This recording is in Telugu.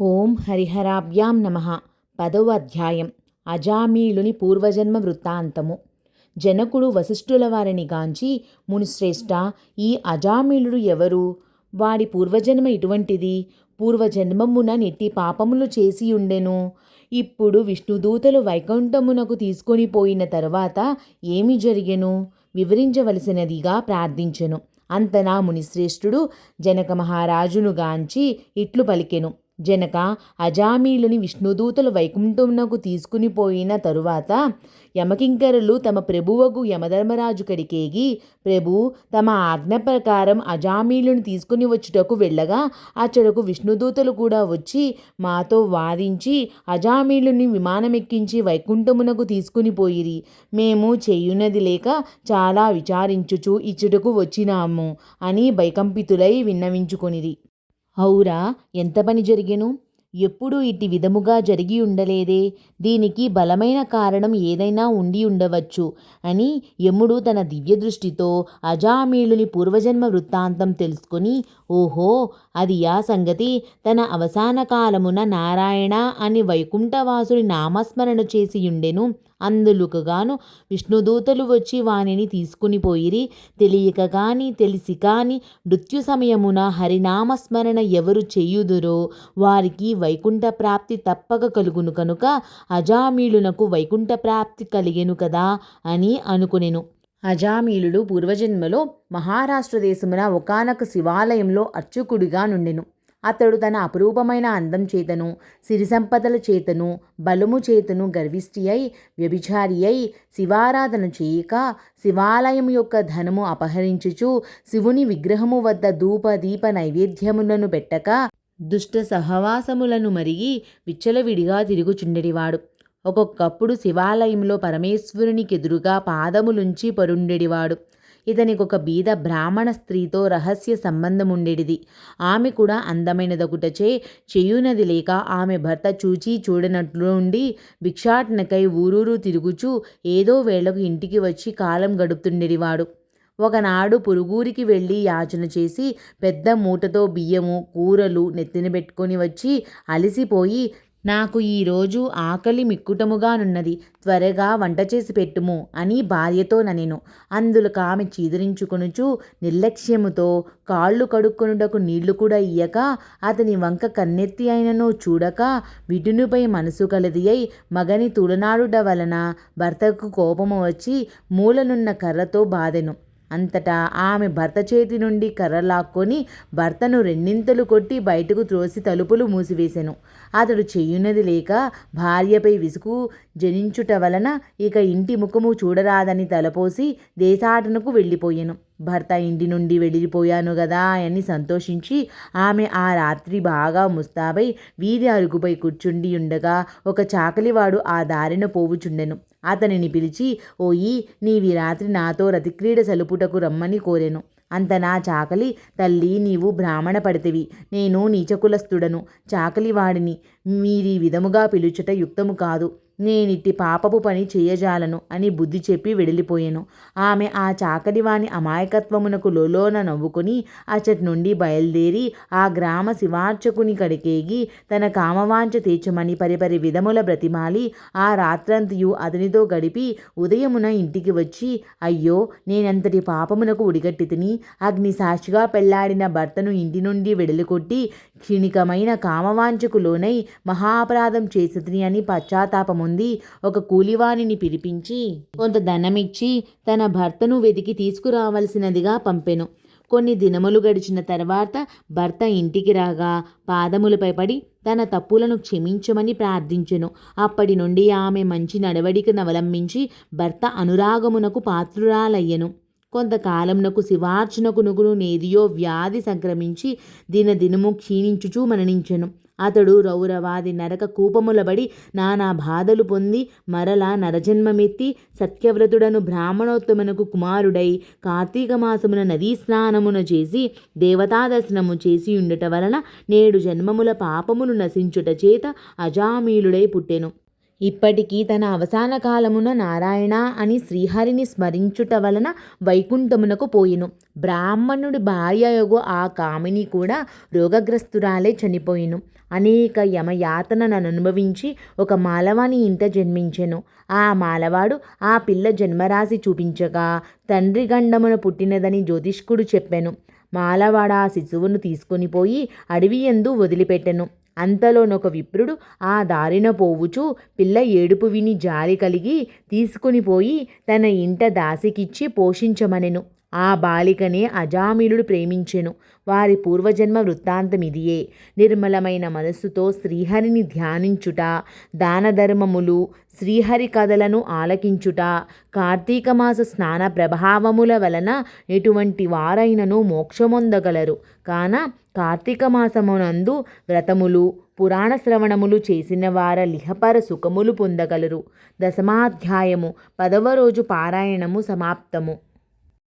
ఓం హరిహరాభ్యాం నమ. పదవ అధ్యాయం. అజామీలుని పూర్వజన్మ వృత్తాంతము. జనకుడు వశిష్ఠుల వారిని గాంచి మునిశ్రేష్ఠ ఈ అజామీలుడు ఎవరు? వాడి పూర్వజన్మ ఇటువంటిది. పూర్వజన్మమున నెట్టి పాపములు చేసి ఉండెను. ఇప్పుడు విష్ణుదూతలు వైకుంఠమునకు తీసుకొని పోయిన తరువాత ఏమి జరిగెను? వివరించవలసినదిగా ప్రార్థించెను. అంతనా మునిశ్రేష్ఠుడు జనక మహారాజును గాంచి ఇట్లు పలికెను. జనక అజామీలుని విష్ణుదూతలు వైకుంఠమునకు తీసుకుని పోయిన తరువాత యమకింకరులు తమ ప్రభువగు యమధర్మరాజు కడికేగి ప్రభు తమ ఆజ్ఞ ప్రకారం అజామీలుని తీసుకుని వచ్చుటకు వెళ్ళగా అచ్చడకు విష్ణుదూతలు కూడా వచ్చి మాతో వాదించి అజామీలుని విమానమెక్కించి వైకుంఠమునకు తీసుకుని పోయిరి. మేము చేయున్నది లేక చాలా విచారించుచు ఇచ్చుటకు వచ్చినాము అని భయకంపితులై విన్నవించుకొనిరి. ఔరా ఎంత పని జరిగెను? ఎప్పుడు ఇట్టి విధముగా జరిగి ఉండలేదే. దీనికి బలమైన కారణం ఏదైనా ఉండి ఉండవచ్చు అని యముడు తన దివ్య దృష్టితో అజామీలుని పూర్వజన్మ వృత్తాంతం తెలుసుకొని ఓహో అది యా సంగతి? తన అవసాన కాలమున నారాయణ అని వైకుంఠవాసుని నామస్మరణ చేసి ఉండెను అందులుకగాను విష్ణుదూతలు వచ్చి వానిని తీసుకుని పోయిరి. తెలియక కాని తెలిసి కాని మృత్యు సమయమున హరినామస్మరణ ఎవరు చేయుదురో వారికి వైకుంఠ ప్రాప్తి తప్పక కలుగును కనుక అజామీలునకు వైకుంఠ ప్రాప్తి కలిగెను కదా అని అనుకునెను. అజామీలుడు పూర్వజన్మలో మహారాష్ట్ర దేశమున ఒకనొక శివాలయంలో అర్చకుడిగా నుండెను. అతడు తన అపురూపమైన అందం చేతను సిరి సంపదల చేతను బలము చేతను గర్విష్టి అయి వ్యభిచారి అయి శివారాధన చేయక శివాలయం యొక్క ధనము అపహరించుచు శివుని విగ్రహము వద్ద ధూప దీప నైవేద్యములను పెట్టక దుష్ట సహవాసములను మరిగి విచ్చలవిడిగా తిరుగుచుండెడివాడు. ఒక్కొక్కప్పుడు శివాలయంలో పరమేశ్వరునికి ఎదురుగా పాదములుంచి పరుండెడివాడు ఇతనికి ఒక బీద బ్రాహ్మణ స్త్రీతో రహస్య సంబంధం ఉండేటిది ఆమె కూడా అందమైనదొకటచే చేయునది లేక ఆమె భర్త చూచి చూడనట్లు ఉండి భిక్షాటనకై ఊరూరు తిరుగుచూ ఏదో వేళకు ఇంటికి వచ్చి కాలం గడుపుతుండేవాడు ఒకనాడు పురుగురికి వెళ్ళి యాచన చేసి పెద్ద మూటతో బియ్యము కూరలు నెత్తిన పెట్టుకొని వచ్చి అలసిపోయి నాకు ఈరోజు ఆకలి మిక్కుటముగానున్నది. త్వరగా వంట చేసి పెట్టుము అని భార్యతో ననెను అందులకు ఆమె చీదరించుకొనుచు నిర్లక్ష్యముతో కాళ్ళు కడుక్కొనుటకు నీళ్ళు కూడా ఇయ్యక అతని వంక కన్నెత్తి అయినను చూడక విటునుపై మనసు కలది అయి మగని తుడనాడుట వలన భర్తకు కోపము వచ్చి మూలనున్న కర్రతో బాధెను. అంతటా ఆమె భర్త చేతి నుండి కర్ర లాక్కొని భర్తను రెండింతలు కొట్టి బయటకు త్రోసి తలుపులు మూసివేశాను. అతడు చెయ్యున్నది లేక భార్యపై విసుగు జనించుట వలన ఇక ఇంటి ముఖము చూడరాదని తలపోసి దేశాటనకు వెళ్ళిపోయాను. భర్త ఇంటి నుండి వెళ్ళిపోయాను కదా అని సంతోషించి ఆమె ఆ రాత్రి బాగా ముస్తాబై వీధి అరుగుపై కూర్చుండి ఉండగా ఒక చాకలివాడు ఆ దారిన పోవుచుండెను. అతనిని పిలిచి ఓయి నీవి రాత్రి నాతో రతిక్రీడ సలుపుటకు రమ్మని కోరెను. అంత నా చాకలి తల్లి నీవు బ్రాహ్మణ పడితివి. నేను నీచకులస్తుడను చాకలివాడిని మీరీ విధముగా పిలుచుట యుక్తము కాదు. నేనిట్టి పాపపు పని చేయజాలను అని బుద్ధి చెప్పి వెడలిపోయాను. ఆమె ఆ చాకలివాని అమాయకత్వమునకు లోలోన నవ్వుకొని అచ్చటి నుండి బయలుదేరి ఆ గ్రామ శివార్చకుని కడికేగి తన కామవాంచ తీర్చమని పరిపరి విధముల బ్రతిమాలి ఆ రాత్రంతియు అతనితో గడిపి ఉదయమున ఇంటికి వచ్చి అయ్యో నేనంతటి పాపమునకు ఉడిగట్టి తిని అగ్ని సాక్షిగా పెళ్ళాడిన భర్తను ఇంటి నుండి వెడలికొట్టి క్షణికమైన కామవాంచకు లోనై మహాపరాధం చేసి అని పశ్చాత్తాపము పొంది ఒక కూలివాణిని పిలిపించి కొంత ధనమిచ్చి తన భర్తను వెతికి తీసుకురావలసినదిగా పంపెను. కొన్ని దినములు గడిచిన తర్వాత భర్త ఇంటికి రాగా పాదములపై పడి తన తప్పులను క్షమించమని ప్రార్థించెను. అప్పటి నుండి ఆమె మంచి నడవడికను అవలంబించి భర్త అనురాగమునకు పాత్రురాలయ్యను. కొంతకాలమునకు శివార్చనకు నుగును నేదియో వ్యాధి సంక్రమించి దినదినము క్షీణించుచూ మరణించెను. అతడు రౌరవాది నరక కూపములబడి నానా బాధలు పొంది మరల నరజన్మమెత్తి సత్యవ్రతుడను బ్రాహ్మణోత్తమునకు కుమారుడై కార్తీక మాసమున నదీ స్నానమున చేసి దేవతా దర్శనము చేసి ఉండుట వలన నేడు జన్మముల పాపములు నశించుట చేత అజామీలుడై పుట్టెను. ఇప్పటికీ తన అవసాన కాలమున నారాయణ అని శ్రీహరిని స్మరించుట వలన వైకుంఠమునకు పోయిను. బ్రాహ్మణుడి భార్యయగు ఆ కామిని కూడా రోగగ్రస్తురాలే చనిపోయిను. అనేక యమయాతనను అనుభవించి ఒక మాలవాని ఇంట జన్మించెను. ఆ మాలవాడు ఆ పిల్ల జన్మరాశి చూపించగా తండ్రి గండమున పుట్టినదని జ్యోతిష్కుడు చెప్పెను. మాలవాడ ఆ శిశువును తీసుకొని పోయి అడవి ఎందు వదిలిపెట్టెను. అంతలోనొక విప్రుడు ఆ దారిన పోవుచూ పిల్ల ఏడుపు విని జాలి కలిగి తీసుకుని పోయి తన ఇంట దాసికిచ్చి పోషించమనెను. ఆ బాలికనే అజామిలుడు ప్రేమించెను. వారి పూర్వజన్మ వృత్తాంతమిదియే. నిర్మలమైన మనస్సుతో శ్రీహరిని ధ్యానించుట దాన ధర్మములు శ్రీహరి కథలను ఆలకించుట కార్తీక మాస స్నాన ప్రభావముల వలన ఎటువంటి వారైనను మోక్షమొందగలరు. కాన కార్తీక మాసమునందు వ్రతములు పురాణ శ్రవణములు చేసిన వార లిహపర సుఖములు పొందగలరు. దశమాధ్యాయము పదవ రోజు పారాయణము సమాప్తము.